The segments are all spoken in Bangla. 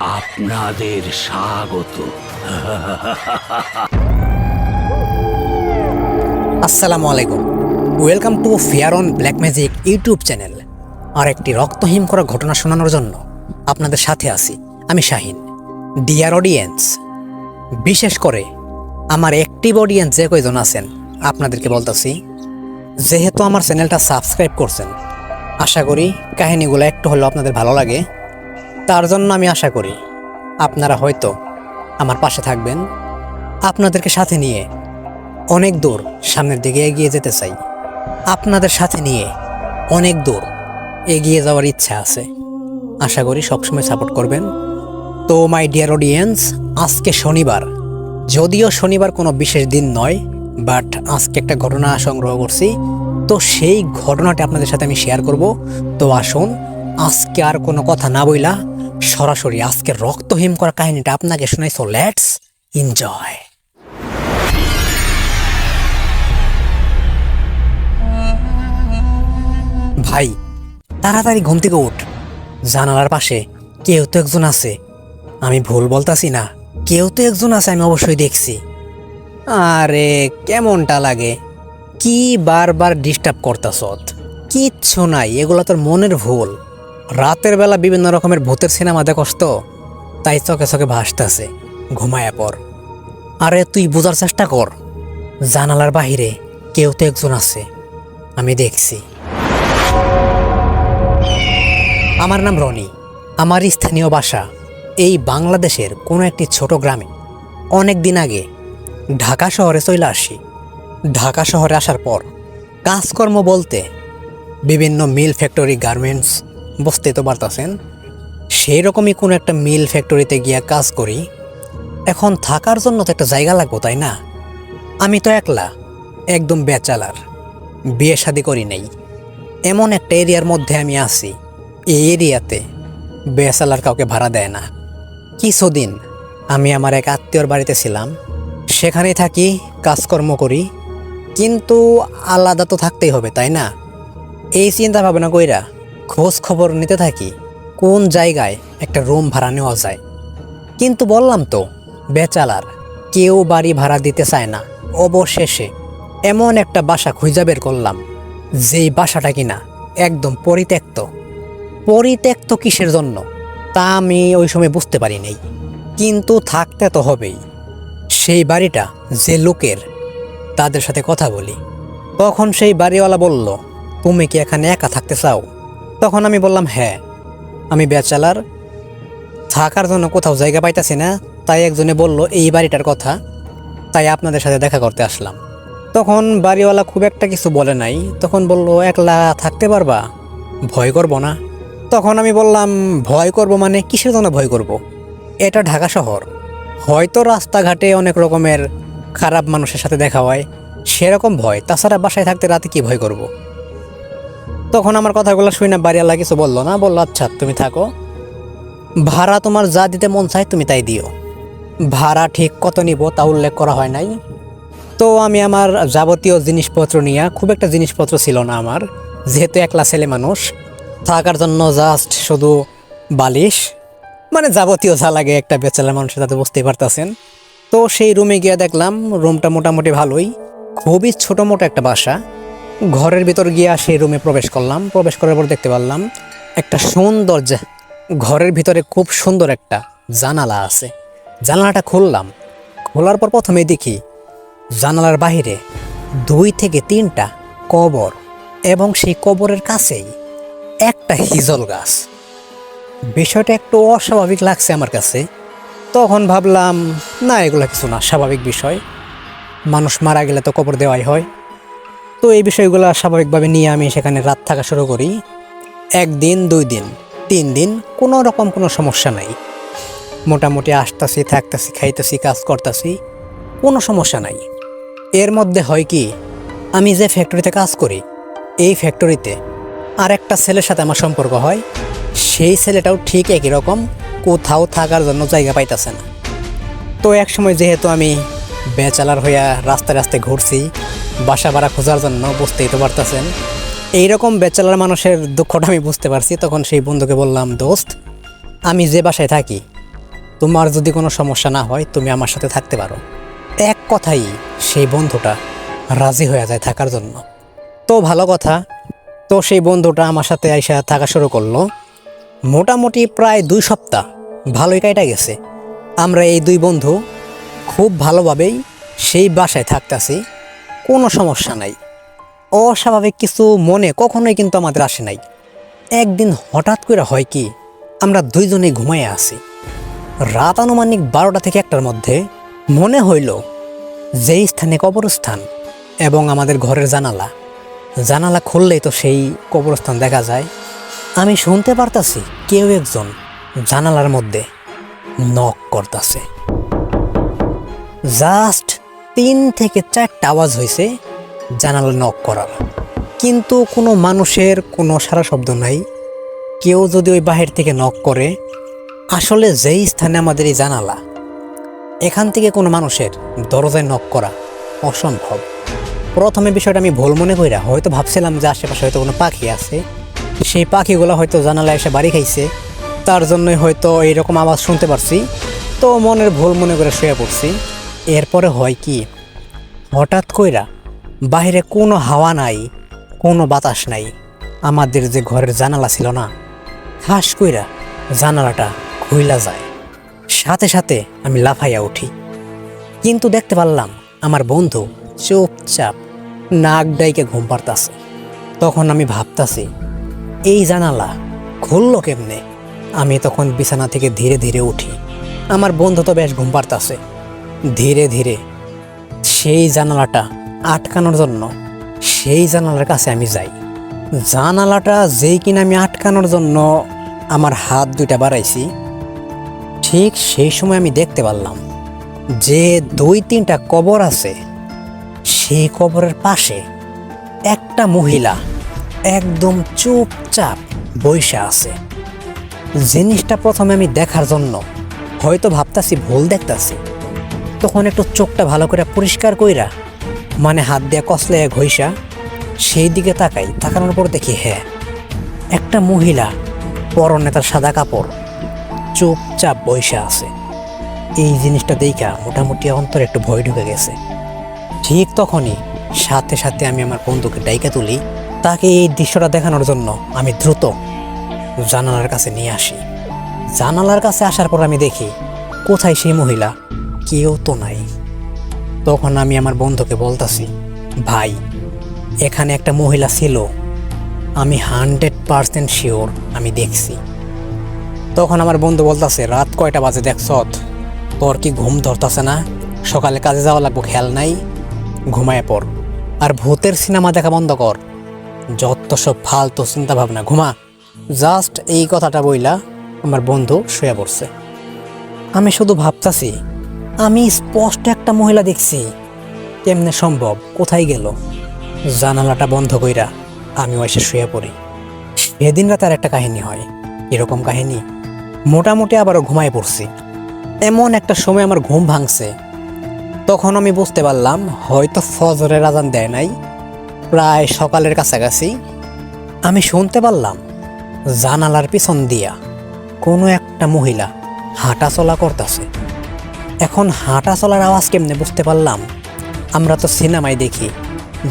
আপনাদের স্বাগত। আসসালামু আলাইকুম। Welcome to fear on black magic YouTube channel আর একটি রক্তহীন করা ঘটনা শোনানোর জন্য আপনাদের সাথে আছি আমি শাহিন। ডিয়ার অডিয়েন্স বিশেষ করে আমার অ্যাক্টিভ অডিয়েন্স যে কয়জন আছেন, আপনাদেরকে বলতেছি, যেহেতু আমার চ্যানেলটা সাবস্ক্রাইব করছেন, আশা করি কাহিনীগুলো একটু হলেও আপনাদের ভালো লাগে। তার জন্য আমি আশা করি আপনারা হয়তো আমার পাশে থাকবেন। আপনাদেরকে সাথে নিয়ে অনেক দূর সামনের দিকে এগিয়ে যেতে চাই। আপনাদের সাথে নিয়ে অনেক দূর এগিয়ে যাওয়ার ইচ্ছা আছে। আশা করি সবসময় সাপোর্ট করবেন। তো, মাই ডিয়ার অডিয়েন্স, আজকে শনিবার। যদিও শনিবার কোনো বিশেষ দিন নয়, বাট আজকে একটা ঘটনা সংগ্রহ করছি। তো, সেই ঘটনাটি আপনাদের সাথে আমি শেয়ার করব। তো, আসুন, আজকে আর কোনো কথা না বইলা সরাসরি আজকে রক্তহীন করা কাহিনীটা আপনাকে শোনাই সো লেটস এনজয় ভাই, তাড়াতাড়ি ঘুম থেকে উঠ। জানালার পাশে কেউ তো একজন আছে। আমি ভুল বলতাছি না, কেউ তো একজন আছে, আমি অবশ্যই দেখছি। আরে, কেমনটা লাগে? কি বারবার ডিস্টার্ব করতাস কিচ্ছু নাই, এগুলো তোর মনের ভুল। রাতের বেলা বিভিন্ন রকমের ভূতের সিনেমা দেখস তো তাই চকে চোখে ভাসতেছে ঘুমায়া পর আরে তুই বোঝার চেষ্টা কর, জানালার বাহিরে কেউ তো একজন আছে, আমি দেখছি। আমার নাম রনি, আমার স্থানীয় বাসা, এই বাংলাদেশের কোনো একটি ছোট গ্রামে। অনেক দিন আগে ঢাকা শহরে চলে আসি। ঢাকা শহরে আসার পর কাজকর্ম বলতে বিভিন্ন মিল ফ্যাক্টরি, গার্মেন্টস বুঝতে তো পারতেছেন। সেই রকমই কোনো একটা মিল ফ্যাক্টরিতে গিয়া কাজ করি। এখন থাকার জন্য তো একটা জায়গা লাগবো, তাই না? আমি তো একলা, একদম বেচালার। বিয়ে শাদি করি নাই। এমন একটা এরিয়ার মধ্যে আমি আছি। এই এরিয়াতে বেসালার কাউকে ভাড়া দেয় না। কিছুদিন আমি আমার এক আত্মীয়র বাড়িতে ছিলাম। সেখানে থাকি, কাজকর্ম করি। কিন্তু আলাদা তো থাকতেই হবে, তাই না? এই চিন্তা ভাবনা কইরা খোঁজ খবর নিতে থাকি কোন জায়গায় একটা রুম ভাড়া নেওয়া যায়। কিন্তু বললাম তো, বেচালার, কেউ বাড়ি ভাড়া দিতে চায় না, অবশেষে এমন একটা বাসা খুঁজে বের করলাম, যেই বাসাটা কিনা একদম পরিত্যক্ত। পরিত্যক্ত কিসের জন্য? তা আমি ওই সময় বুঝতে পারি নাই। কিন্তু থাকতে তো হবেই। সেই বাড়িটা যে লোকের, তাদের সাথে কথা বলি। তখন সেই বাড়িওয়ালা বলল, তুমি কি এখানে একা থাকতে চাও? তখন আমি বললাম হ্যাঁ আমি বেচালার থাকার জন্য কোথাও জায়গা পাইতাছি না। তাই একজনে বলল, এই বাড়িটার কথা। তাই আপনাদের সাথে দেখা করতে আসলাম। তখন বাড়িওয়ালা খুব একটা কিছু বলে নাই। তখন বলল, একলা থাকতে পারবা? ভয় করব না। তখন আমি বললাম, ভয় করব মানে কিসের জন্য ভয় করব। এটা ঢাকা শহর। হয়তো রাস্তাঘাটে অনেক রকমের খারাপ মানুষের সাথে দেখা হয়। সেরকম ভয়। তাছাড়া বাসায় থাকতে রাতে কি ভয় করব। তখন আমার কথাগুলো শুনে না বাড়িওয়ালা কিছু বলল না, বলল আচ্ছা তুমি থাকো। ভাড়া তোমার যা দিতে মন চায় তুমি তাই দিও। ভাড়া ঠিক কত নিব তা উল্লেখ করা হয় নাই। তো আমি আমার যাবতীয় জিনিসপত্র নিয়ে, খুব একটা জিনিসপত্র ছিল না আমার, যেহেতু একলা ছেলে মানুষ, থাকার জন্য জাস্ট শুধু বালিশ মানে যাবতীয় যা লাগে একটা বেচালা মানুষের, তাতে বুঝতেই পারতেছেন। তো সেই রুমে গিয়ে দেখলাম রুমটা মোটামুটি ভালোই, খুবই ছোটো মোটো একটা বাসা। ঘরের ভিতর গিয়ে সেই রুমে প্রবেশ করলাম। প্রবেশ করার পর দেখতে পারলাম, একটা সুন্দর ঘরের ভিতরে খুব সুন্দর একটা জানালা আছে। জানালাটা খুললাম। খোলার পর প্রথমে দেখি, জানালার বাইরে দুই থেকে তিনটা কবর এবং সেই কবরের কাছেই একটা হিজল গাছ। বিষয়টা একটু অস্বাভাবিক লাগছে আমার কাছে। তখন ভাবলাম, না, এগুলো কিছু না, স্বাভাবিক বিষয়। মানুষ মারা গেলে তো কবর দেওয়াই হয়। তো এই বিষয়গুলো স্বাভাবিকভাবে নিয়ে আমি সেখানে রাত থাকা শুরু করি। একদিন, দুই দিন, তিন দিন, কোনো রকম কোনো সমস্যা নাই। মোটামুটি আসতেছি, থাকতেছি, খাইতেছি, কাজ করতেছি, কোনো সমস্যা নাই। এর মধ্যে হয় কি, আমি যে ফ্যাক্টরিতে কাজ করি, এই ফ্যাক্টরিতে আর একটা ছেলের সাথে আমার সম্পর্ক হয়। সেই ছেলেটাও ঠিক একই রকম, কোথাও থাকার জন্য জায়গা পাইতেছে না। তো এক সময় যেহেতু আমি বেচালার হইয়া রাস্তায় রাস্তায় ঘুরছি বাসা ভাড়া খোঁজার জন্য বুঝতেই তো পারতেছেন। এইরকম বেচালার মানুষের দুঃখটা আমি বুঝতে পারছি, তখন সেই বন্ধুকে বললাম, দোস্ত, আমি যে বাসায় থাকি, তোমার যদি কোনো সমস্যা না হয়, তুমি আমার সাথে থাকতে পারো। এক কথাই সেই বন্ধুটা রাজি হয়ে যায় থাকার জন্য। তো ভালো কথা, তো সেই বন্ধুটা আমার সাথে আইসা থাকা শুরু করল। মোটামুটি প্রায় দুই সপ্তাহ ভালোই কাটা গেছে। আমরা এই দুই বন্ধু খুব ভালোভাবেই সেই বাসায় থাকতেছি। কোনো সমস্যা নাই। অস্বাভাবিক কিছু মনে কখনোই কিন্তু আমাদের আসে নাই। একদিন হঠাৎ করে হয় কি, আমরা দুইজনেই ঘুমাইয়া আছি। রাত আনুমানিক বারোটা থেকে একটার মধ্যে মনে হইল যেই স্থানে কবরস্থান এবং আমাদের ঘরের জানালা। জানালা খুললেই তো সেই কবরস্থান দেখা যায়। আমি শুনতে পারতাছি কেউ একজন জানালার মধ্যে নক করতেছে। জাস্ট তিন থেকে চারটা আওয়াজ হয়েছে জানালা নক করার। কিন্তু কোনো মানুষের কোনো সারা শব্দ নাই। কেউ যদি ওই বাহির থেকে নক করে, আসলে যেই স্থানে আমাদের এই জানালা, এখান থেকে কোনো মানুষের দরজায় নক করা অসম্ভব। প্রথমে বিষয়টা আমি ভুল মনে কইরা হয়তো ভাবছিলাম যে আশেপাশে হয়তো কোনো পাখি আছে। সেই পাখিগুলো হয়তো জানালায় এসে বাড়ি খাইছে। তার জন্যই হয়তো এইরকম আওয়াজ শুনতে পারছি। তো মনের ভুল মনে করে শুয়ে পড়ছি। এরপরে হয় কি? হঠাৎ কইরা বাইরে কোনো হাওয়া নাই, কোনো বাতাস নাই। আমাদের যে ঘরের জানালা ছিল না ঠাস কইরা জানালাটা খুইলা যায়। সাথে সাথে আমি লাফাইয়া উঠি। কিন্তু দেখতে পারলাম আমার বন্ধু চুপচাপ নাক ডাইকে ঘুম পারতাছে তখন আমি ভাবতাছি, এই জানালা খুললো কেমনে? আমি তখন বিছানা থেকে ধীরে ধীরে উঠি। আমার বন্ধু তো বেশ ঘুম পারতাছে ধীরে ধীরে সেই জানালাটা আটকানোর জন্য সেই জানালার কাছে আমি যাই। জানালাটা যেই কিনা আমি আটকানোর জন্য আমার হাত দুইটা বাড়াইছি, ঠিক সেই সময় আমি দেখতে পারলাম যে দুই তিনটা কবর আছে, সেই কবরের পাশে একটা মহিলা একদম চুপচাপ বৈশা আছে। জিনিসটা প্রথমে আমি দেখার জন্য হয়তো ভাবতাছি, ভুল দেখতাছি তখন একটু চোখটা ভালো করে পরিষ্কার কইরা মানে হাত দিয়ে কসলে ঘইসা, সেই দিকে তাকাই, তাকানোর পর দেখি হ্যাঁ একটা মহিলা পরনে তার সাদা কাপড়, চুপচাপ বৈশা আছে। এই জিনিসটা দেখা মোটামুটি অন্তরে একটু ভয় ঢুকে গেছে। ঠিক তখনই সাথে সাথে আমি আমার বন্ধুকে ডাইকা তুলি, তাকে এই দৃশ্যটা দেখানোর জন্য আমি দ্রুত জানালার কাছে নিয়ে আসি। জানালার কাছে আসার পর আমি দেখি, কোথায় সেই মহিলা? কেউ তো নাই। তখন আমি আমার বন্ধুকে বলতাছি, ভাই, এখানে একটা মহিলা ছিল, আমি হান্ড্রেড পারসেন্ট শিওর, আমি দেখছি। তখন আমার বন্ধু বলতাছে, রাত কয়টা বাজে দেখছ? তোর কি ঘুম ধরতাছে না? সকালে কাজে যাওয়া লাগবো, খেয়াল নাই? ঘুমায় পড়। আর ভূতের সিনেমা দেখা বন্ধ কর। যত সব ফালতু চিন্তা ভাবনা ঘুমা। জাস্ট এই কথাটা বইলা আমার বন্ধু শুয়ে পড়ছে। আমি শুধু ভাবতাছি আমি স্পষ্ট একটা মহিলা দেখছি। কেমনে সম্ভব? কোথায় গেল? জানালাটা বন্ধ কইরা আমি এসে শুয়ে পড়ি। সেদিন রাতে আর একটা কাহিনী হয়। এরকম কাহিনী? মোটামুটি আবারও ঘুমায় পড়ছি। এমন একটা সময় আমার ঘুম ভাঙছে। তখন আমি বুঝতে পারলাম, হয়তো ফজরের আজান দেয় নাই। প্রায় সকালের কাছাকাছি। আমি শুনতে পারলাম, জানালার পিছন দিয়া কোনো একটা মহিলা হাঁটা চলা করতেছে। এখন হাঁটা চলার আওয়াজ কেমনে বুঝতে পারলাম? আমরা তো সিনেমায় দেখি,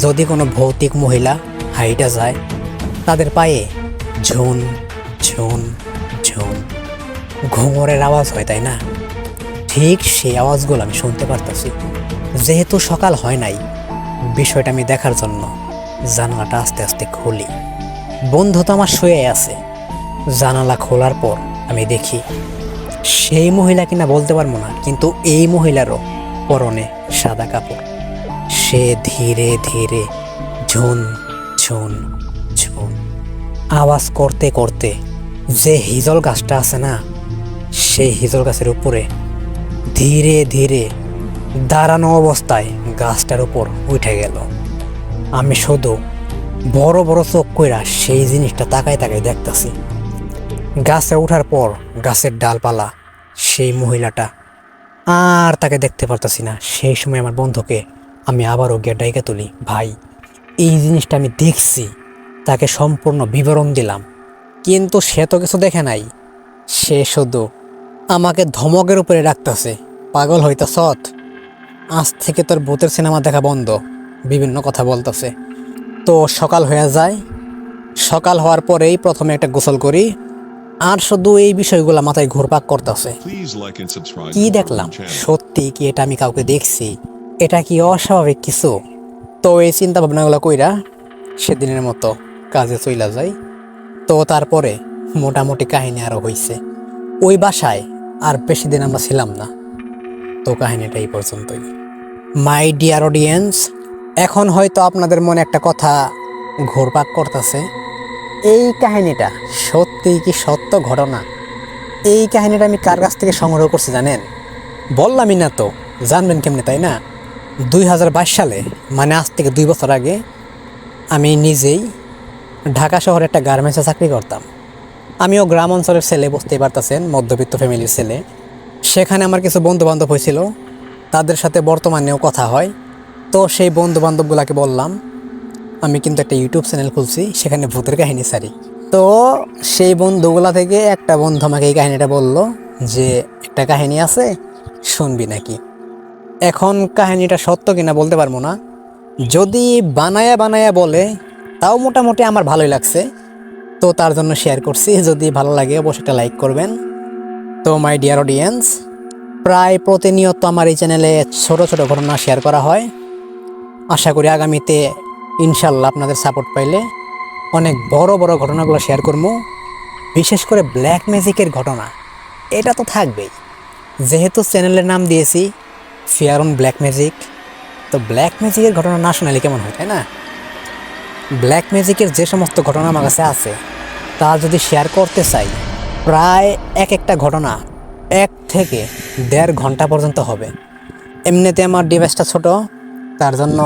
যদি কোনো ভৌতিক মহিলা হাইটা যায়, তাদের পায়ে ঝুন ঝুন ঝুন ঘুমরের আওয়াজ হয়, তাই না? ঠিক সেই আওয়াজগুলো আমি শুনতে পারতেছি। যেহেতু সকাল হয় নাই, বিষয়টা আমি দেখার জন্য জানালাটা আস্তে আস্তে খুলি। বন্ধু তো আমার শুয়ে আছে। জানালা খোলার পর আমি দেখি সেই মহিলা কিনা বলতে পারব না, কিন্তু এই মহিলারও পরনে সাদা কাপড়। সে ধীরে ধীরে ঝুন ঝুন ঝুন। আওয়াজ করতে করতে যে হিজল গাছটা আছে না, সেই হিজল গাছের উপরে ধীরে ধীরে দাঁড়ানো অবস্থায় গাছটার উপর উঠে গেল। আমি শুধু বড় বড় চোখ কইরা সেই জিনিসটা তাকায় তাকায় দেখতাছি। গাছে ওঠার পর গাছের ডালপালা সেই মহিলাটা। আর তাকে দেখতে পারতাছি না। সেই সময় আমার বন্ধুকে আমি আবারও গিয়ে ডাইকা তুলি। ভাই, এই জিনিসটা আমি দেখছি। তাকে সম্পূর্ণ বিবরণ দিলাম। কিন্তু সে তো কিছু দেখে নাই। সে শুধু আমাকে ধমকের উপরে রাখতেছে। পাগল হইতে সৎ আজ থেকে তোর ভূতের সিনেমা দেখা বন্ধ। বিভিন্ন কথা বলতেছে। তো সকাল হয়ে যায়। সকাল হওয়ার পরেই প্রথমে একটা গোসল করি। আর শুধু এই বিষয়গুলো মাথায় ঘুরপাক করতেছে। কি দেখলাম? সত্যি কি এটা আমি কাউকে দেখছি? এটা কি অস্বাভাবিক কিছু? তো এই চিন্তা ভাবনাগুলো কইরা সেদিনের মতো কাজে চইলা যাই। তো তারপরে মোটামুটি কাহিনী আরও হইছে। ওই বাসায় আর বেশি দিন আমরা ছিলাম না। তো কাহিনীটা এই পর্যন্তই। মাই ডিয়ার অডিয়েন্স এখন হয়তো আপনাদের মনে একটা কথা ঘোরপাক করতেছে। এই কাহিনীটা সত্যিই কি সত্য ঘটনা? এই কাহিনীটা আমি কার কাছ থেকে সংগ্রহ করছি জানেন? বললামই না তো, জানবেন কেমনে, তাই না? দুই হাজার বাইশ সালে মানে আজ থেকে দুই বছর আগে, আমি নিজেই ঢাকা শহরে একটা গার্মেন্টসে চাকরি করতাম। আমিও গ্রাম অঞ্চলের ছেলে, বুঝতেই পারতেছেন, মধ্যবিত্ত ফ্যামিলির ছেলে। সেখানে আমার কিছু বন্ধু বান্ধব হয়েছিল। তাদের সাথে বর্তমানেও কথা হয়। তো সেই বন্ধু বান্ধবগুলাকে বললাম আমি কিন্তু একটা ইউটিউব চ্যানেল খুলছি, সেখানে ভূতের কাহিনী সারি তো সেই বন্ধুগুলা থেকে একটা বন্ধু আমাকে এই কাহিনীটা বলল যে, একটা কাহিনী আছে, শুনবি নাকি? এখন কাহিনীটা সত্য কিনা বলতে পারব না। যদি বানায়া বানায়া বলে, তাও মোটামুটি আমার ভালোই লাগছে। তো তার জন্য শেয়ার করছি, যদি ভালো লাগে অবশ্যই একটা লাইক করবেন। তো মাই ডিয়ার অডিয়েন্স প্রায় প্রতিনিয়ত আমার এই চ্যানেলে ছোট ছোট ঘটনা শেয়ার করা হয়। আশা করি আগামীতে ইনশাল্লাহ আপনাদের সাপোর্ট পাইলে অনেক বড় বড় ঘটনাগুলো শেয়ার করব বিশেষ করে ব্ল্যাক ম্যাজিকের ঘটনা, এটা তো থাকবেই। যেহেতু চ্যানেলের নাম দিয়েছি ফিয়ার অন ব্ল্যাক ম্যাজিক তো ব্ল্যাক ম্যাজিকের ঘটনা না শোনালে কেমন হয়, তাই না? ব্ল্যাক ম্যাজিকের যে সমস্ত ঘটনা আমার কাছে আছে, তা যদি শেয়ার করতে চাই, প্রায় এক একটা ঘটনা এক থেকে দেড় ঘণ্টা পর্যন্ত হবে। এমনিতে আমার ডিভাইসটা ছোট, তার জন্য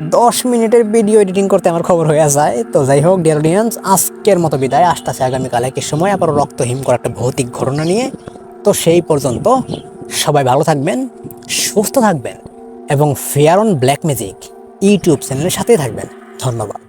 দশ মিনিটের ভিডিও এডিটিং করতে আমার খবর হয়ে যায়। তো যাই হোক ডিয়ার আজকের মতো বিদায়। আসতেছে আগামীকাল একই সময় আবার রক্তহীন করা একটা ভৌতিক ঘটনা নিয়ে। তো সেই পর্যন্ত সবাই ভালো থাকবেন, সুস্থ থাকবেন এবং fear on black magic YouTube চ্যানেলের সাথেই থাকবেন। ধন্যবাদ।